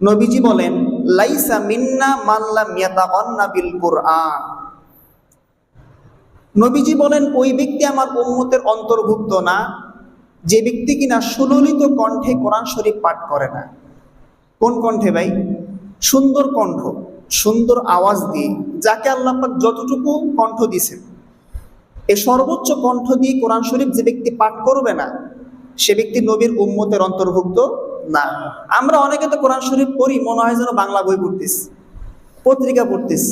নবীজি বলেন, লাইসা মিন্না মাল্লাম ইয়াতাগান্না বিল কুরআন। নবীজি বলেন, ওই ব্যক্তি আমার উম্মতের অন্তর্ভুক্ত না, যে ব্যক্তি কিনা সুললিত কণ্ঠে কোরআন শরীফ পাঠ করে না। কোন কণ্ঠে ভাই? সুন্দর কণ্ঠ, সুন্দর আওয়াজ দিয়ে, যাকে আল্লাহ পাক যতটুকু কণ্ঠ দিছেন। এ সর্বোচ্চ কণ্ঠ দিয়ে কোরআন শরীফ যে ব্যক্তি পাঠ করবে না, সে ব্যক্তি নবীর উম্মতের অন্তর্ভুক্ত না। আমরা অনেকে তো কোরআন শরীফ পড়ি, মনে হয় যেন বাংলা বই পড়তিস পত্রিকা পড়তিস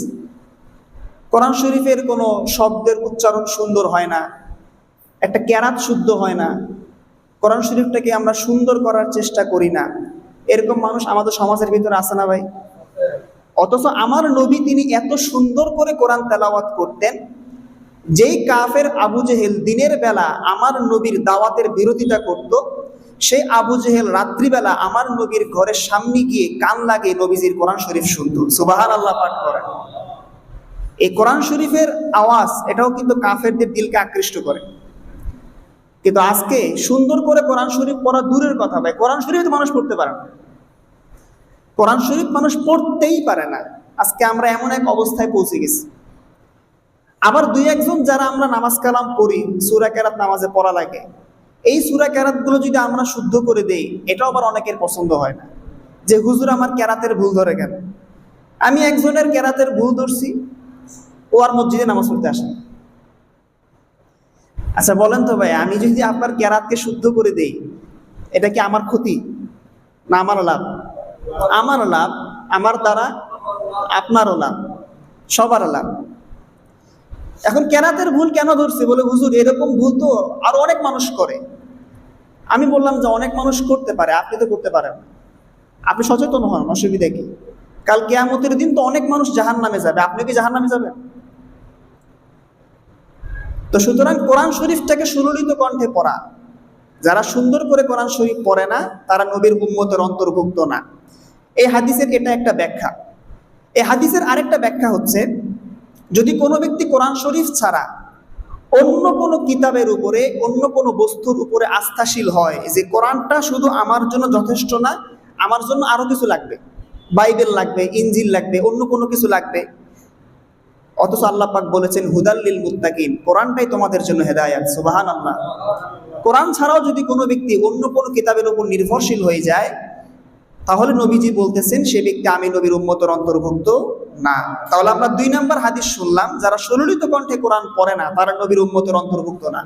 কোরআন শরীফের কোনো শব্দের উচ্চারণ সুন্দর হয় না, একটা ক্যারাত শুদ্ধ হয় না। কোরআন শরীফটাকে আমরা সুন্দর করার চেষ্টা করি না। এরকম মানুষ আমাদের সমাজের ভিতরে আছে না ভাই? অথচ আমার নবী তিনি এত সুন্দর করে কোরআন তেলাওয়াত করতেন, যেই কাফের আবু জেহেল দিনের বেলা আমার নবীর দাওয়াতের বিরোধিতা করত সেই আবু জেহেল রাত্রিবেলা আমার নবীর ঘরের সামনে গিয়ে কান লাগিয়ে নবীজির কোরআন শরীফ শুনত। সুবাহান আল্লাহ পাঠ করেন এই কোরআন শরীফের আওয়াজ, এটাও কিন্তু কাফেরদের দিলকে আকৃষ্ট করে। কিন্তু আজকে সুন্দর করে কোরআন শরীফ পড়া দূরের কথা ভাই, কোরআন শরীফ তো মানুষ পড়তে পারে না। কোরআন শরীফ মানুষ পড়তেই পারে না। আজকে আমরা এমন এক অবস্থায় পৌঁছে গেছি। আবার দুই একজন যারা আমরা নামাজ কালাম পড়ি, সুরা কেরাত নামাজে পড়া লাগে এই সুরা কেরাতগুলো যদি আমরা শুদ্ধ করে দেই, এটাও আবার অনেকের পছন্দ হয় না। যে, হুজুর, আমার ক্যারাতের ভুল ধরে কেন? আমি একজনের ক্যারাতের ভুল ধরছি, ও আর মসজিদে নামাজ পড়তে আসে আচ্ছা বলেন তো ভাই, আমি যদি আপনার ক্যারাতকে শুদ্ধ করে দেই, এটা কি আমার ক্ষতি না আমার লাভ? আমার লাভ আমার দ্বারা আপনারও লাভ, সবার লাভ। এখন ক্যারাতের ভুল কেন ধরছে? বলে, হুজুর, এরকম ভুল তো আরও অনেক মানুষ করে। আমি বললাম যে অনেক মানুষ করতে পারে, আপনি তো করতে পারেন আপনি সচেতন হন, অসুবিধা কি? কাল কেয়ামতের দিন তো অনেক মানুষ জাহান নামে যাবে। আপনি কি জাহান নামে যাবেন? তো সুতরাং কোরআন শরীফটাকে সুললিত কণ্ঠে পড়া। যারা সুন্দর করে কোরআন শরীফ পড়ে না, তারা নবীর উম্মতের অন্তর্ভুক্ত না। এই হাদিসের এটা একটা ব্যাখ্যা। এই হাদিসের আরেকটা ব্যাখ্যা হচ্ছে, যদি কোনো ব্যক্তি কোরআন শরীফ ছাড়া অন্য কোনো কিতাবের উপরে, অন্য কোনো বস্তুর উপরে আস্থাশীল হয় যে কোরআনটা শুধু আমার জন্য যথেষ্ট না, আমার জন্য আরও কিছু লাগবে। বাইবেল লাগবে ইঞ্জিল লাগবে, অন্য কোনো কিছু লাগবে। অথচ আল্লাহ পাক বলেছেন হুদাল্লিল মুত্তাকিন। কোরআনটাই তোমাদের জন্য হেদায়াত সুবাহান আল্লাহ কোরআন ছাড়াও যদি কোনো ব্যক্তি অন্য কোনো কিতাবের উপর নির্ভরশীল হয়ে যায়, তাহলে নবীজি বলতেছেন, সে ব্যক্তি আমি নবীর উম্মতর অন্তর্ভুক্ত। না, তাহলে আমরা দুই নাম্বার হাদিস শুনলাম, যারা সুললিত কণ্ঠে কোরআন পড়ে না, তারা নবীর উম্মতের অন্তর্ভুক্ত না।